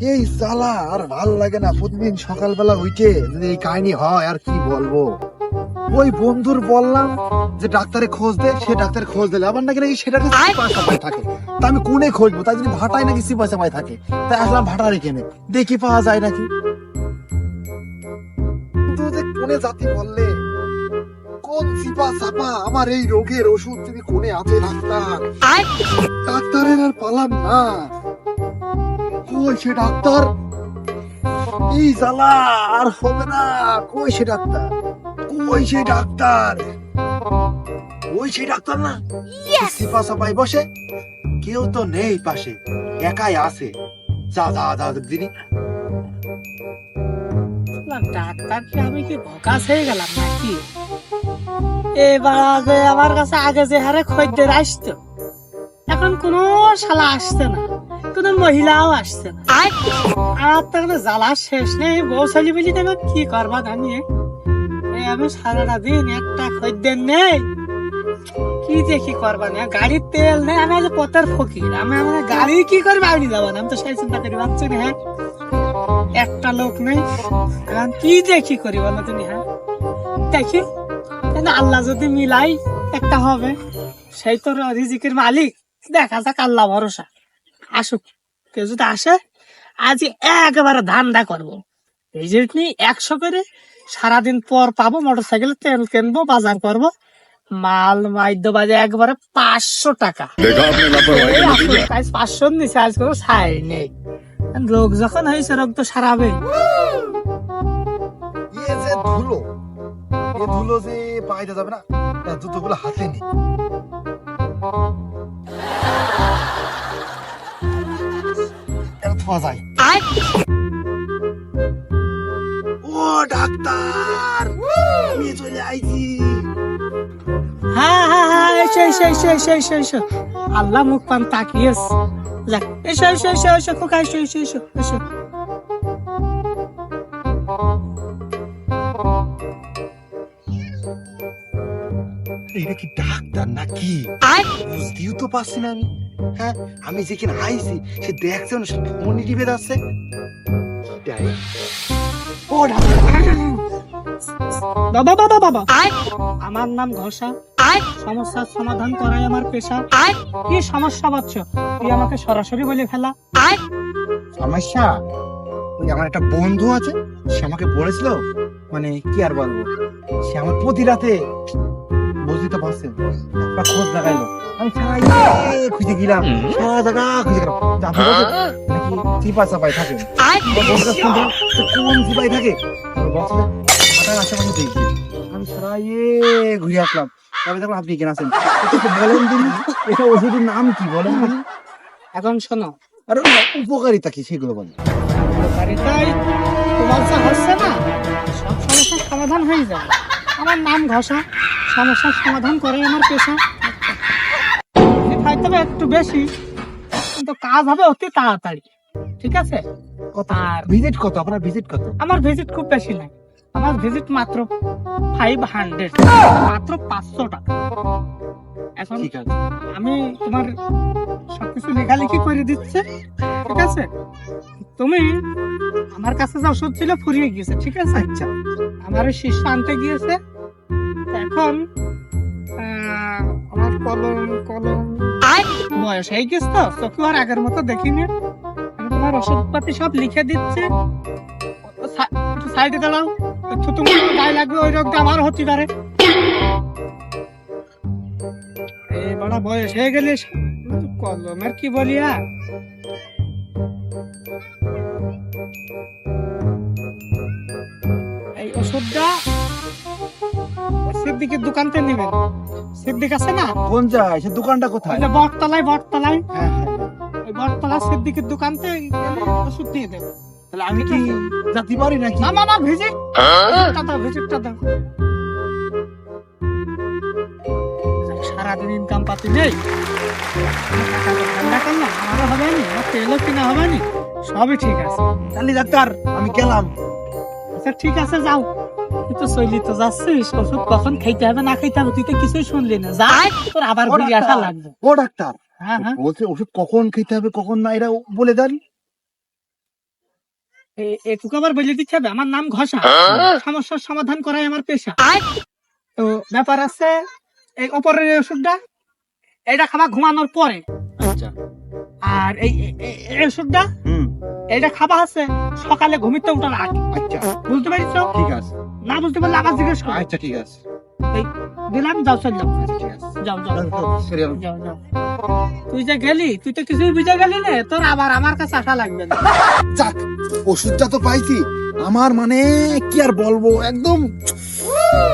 এই জ্বালা আর ভালো লাগে না প্রতিদিন সকালবেলা উঠে যদি এই কাহিনী হয় আর কি বলব? ওই বন্ধুর বললাম যে ডাক্তারে খোঁজ দে সে ডাক্তারে খোঁজ দিলে। আবার নাকি নাকি সেটা থাকে। তা আমি কোনে খুঁজবো? তাই যদি ভাটায় নাকি সি পয়সা থাকে। তাই আসলাম ভাটারে কেনে দেখি পাওয়া যায় নাকি? কোনে জাতি বললে? কোন সিপা সাপা আমার এই রোগের ওষুধ তুমি কোনে আছে ডাক্তার? ডাক্তারের আর পালাম না। কই সে ডাক্তার? এই জ্বালা আর হবে না কই সে ডাক্তার কই সে ডাক্তার। ওই সে ডাক্তার না? সিপা সাপাই বসে? কেউ তো নেই পাশে একাই আছে। যা যা যা দিদি। ডাক্তার কি আমি কি ভকাস হয়ে গেলাম নাকি? এবার আমার কাছে আগে যে হারে খদ্দের আসতো এখন কোনো শালা আসছে না। কোনো মহিলাও আসছে? আর তাহলে জ্বালা শেষ নেই। বউ ছেলে বলি দেখো কি করবা জানিয়ে আমি সারাটা দিন একটা খদ্দের নেই। কি কি করবা না? গাড়ির তেল নেই। আমি আজ পথের ফকির। আমি আমার গাড়ি কি করবে আমি যাব না? আমি তো সেই চিন্তা করি, ভাবছি না হ্যাঁ? একটা লোক নেই। এখন কি দেখি করি বলো তুমি হ্যাঁ? দেখি। আল্লাহ যদি মিলাই, একটা হবে। সেই তো রিজিকের মালিক। দেখা যাক, আল্লাহ ভরসা। আসুক কেউ যদি আসে আজ একবারে ধান্দা করব। এই যে একশো করে সারাদিন পর পাবো মোটর সাইকেলে তেল কিনবো বাজার করব। মাল মাইদ্য বাজে একবারে পাঁচশো টাকা। পাঁচশো নিচে আজ কোনো সাই নেই। রোগ যখন হয়েছে রোগ তো সারাবে ধুলো এ ধুলো যে পাইতে যাবে না জুতোগুলো হাতে নি। ধোয়া যায়। ও ডাক্তার! আমি চলে আইছি। হ্যাঁ হ্যাঁ হ্যাঁ এসো এসো এসো এসো এসো এসো। আল্লাহ মুখ পান তাকিয়েস। যাক এসো এসো এসো এসো খোকা এসো এসো এসো এসো। এটা কি ডাক্তার নাকি? বুঝতেও তো পারছি না আমি। হ্যাঁ আমি যেখানে আইছি সে দেখছে না সে মনি টিপে যাচ্ছে। ও বাবা বাবা বাবা। আমার নাম ঘোষা। সমস্যার সমাধান করাই আমার পেশা। কি সমস্যা পাচ্ছ তুই আমাকে সরাসরি বলে ফেলা। সমস্যা? ওই আমার একটা বন্ধু আছে সে আমাকে বলেছিল মানে কি আর বলব? সে আমার প্রতি রাতে বুঝতে তো পারছেন একটা খোঁজ লাগাইলো। আমি সারা ইয়ে খুঁজে গেলাম। সারা জায়গা খুঁজে গেলাম। যে আপনি বলছেন নাকি চিপা চাপাই থাকে? তো বন্ধুটা শুনলাম তো কোন চিপাই থাকে? তো বলছে মাথায় আশেপাশে দেখি আমি সারা ইয়ে ঘুরে আসলাম। তবে দেখলাম আপনি কেন আছেন। বলেন দিন। এটা ওষুধের নাম কি বলেন এখন শোনো। আর উপকারিতা কি সেগুলো বলেন উপকারিতাই তোমার যা হচ্ছে না। সব সমস্যার সমাধান হয়ে যাবে। আমার নাম ঘষা। সমস্যার সমাধান করে আমার পেশা। হয়তো বা একটু বেশি। কিন্তু কাজ হবে অতি তাড়াতাড়ি। ঠিক আছে? কত আর ভিজিট কত? আপনার ভিজিট কত? আমার ভিজিট খুব বেশি নাই। আমার ভিজিট মাত্র ফাইভ হান্ড্রেড মাত্র পাঁচশো টাকা। এখন ঠিক আছে। আমি তোমার সবকিছু লেখালেখি করে দিচ্ছে। ঠিক আছে? তুমি আমার কাছে যে ওষুধ ছিল ফুরিয়ে গিয়েছে ঠিক আছে? আচ্ছা। আমার ওই শিষ্য আনতে গিয়েছে। এখন আমার কলম কলম বয়স হয়ে গেছে তো? চোখে আর আগের মতো দেখিনি। তোমার ওষুধপাতি সব লিখে দিচ্ছে। সাইডে দাঁড়াও। একটু তুমি গায়ে লাগবে, ওই রোগটা আমার হতে পারে। এই বড়, বয়স হয়ে গেলে কলমের কি বলি আর এই ওষুধটা সিদ্দিকের দোকানতে নেবেন। সিদ্দিক আছে না? কোন যায় সে দোকানটা কোথায়? ওই বটতলায় বটতলায়। হ্যাঁ হ্যাঁ ওই বটতলা সিদ্দিকের দোকানতে ওষুধ দিয়ে দেবে। তাহলে আমি কি যাতে পারি নাকি? না মামা ভিজিট। ভিজিটটা দাও ভিজিটটা দাও। সারাদিন ইনকাম পাতি নেই। ঠান্ডা আমারও হবে নি তেলও কিনা হবে নি। সবই ঠিক আছে। তাহলে ডাক্তার আমি গেলাম। আচ্ছা ঠিক আছে যাও। তো যাচ্ছিস ওষুধ কখন খাইতে হবে না খাইতে হবে তুই তো কিছুই শুনলি না। যা তোর আবার ঘুরে আসা লাগবে। ও ডাক্তার। হ্যাঁ হ্যাঁ। বলছে ওষুধ কখন খেতে হবে কখন না এটা বলে দেন। এটুকু আবার বলে দিতে হবে আমার নাম ঘষা। সমস্যার সমাধান করাই আমার পেশা। তো ব্যাপার আছে এই অপরের ওষুধটা এটা খাবা ঘুমানোর পরে। আচ্ছা। আর এই ওষুধটা হুম। এটা খাবা আছে সকালে ঘুমিতে উঠার আগে। আচ্ছা। বুঝতে পারছ? ঠিক আছে। না বুঝতে পারলে আবার জিজ্ঞেস করো। আচ্ছা ঠিক আছে। দিলাম যাও চললাম আচ্ছা যাও যাও। যাও যাও তুই যে গেলি তুই তো কিছুই বুঝে গেলি না তোর আবার আমার কাছে আসা লাগবে না। যাক ওষুধটা তো পাইছি। আমার মানে কি আর বলব একদম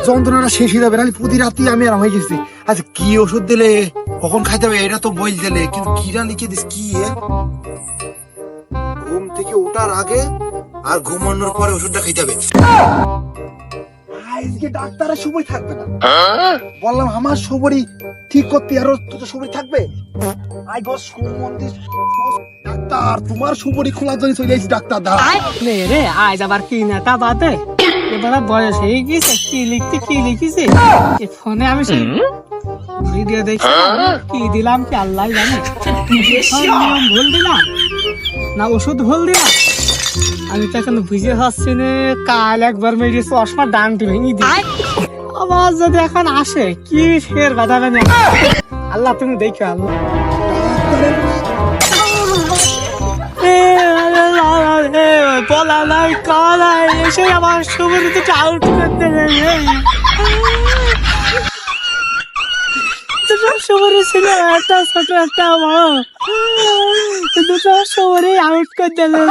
যন্ত্রণাটা শেষ হয়ে যাবে প্রতি রাত্রি আমি আরাম হয়ে গেছি। আচ্ছা কি ওষুধ দিলে? কখন খাইতে হবে? এটা তো বই দিলে। কিন্তু কিরা লিখে দিস কি এ? ঘুম থেকে ওঠার আগে আর ঘুমানোর পরে ওষুধটা খাইতে হবে। আজকে ডাক্তারের সময় থাকবে না। বললাম আমার সবরই ঠিক করতে আরও তো সময় থাকবে? আই গো সুমন্দির ডাক্তার তোমার সুবরি খোলার জন্য চলে এসেছি ডাক্তার দা। নে রে আজ আবার কি নেতা বাদে? এবার বয়স হয়ে গেছে কি লিখতে কি লিখিছে? এই ফোনে আমি সেই ভিডিও দেখছি কি দিলাম কি আল্লাহ জানে? সব ভুল দিলাম না ওষুধ ভুল দিলাম? আমি তো এখন বুঝে পাচ্ছি না, কাল একবার মেরে চশমা ডানটি ভেঙে দিই আবার যদি এখন আসে, কি ফের বাধাবে না আল্লাহ, তুমি দেখো আল্লাহ বলা নাই, কলাই, এসে আমার সুবরিতে আউট করতে সুবরি ছিল একটা ছোট একটা বড়। দুটো শহরে আউট করে দিলে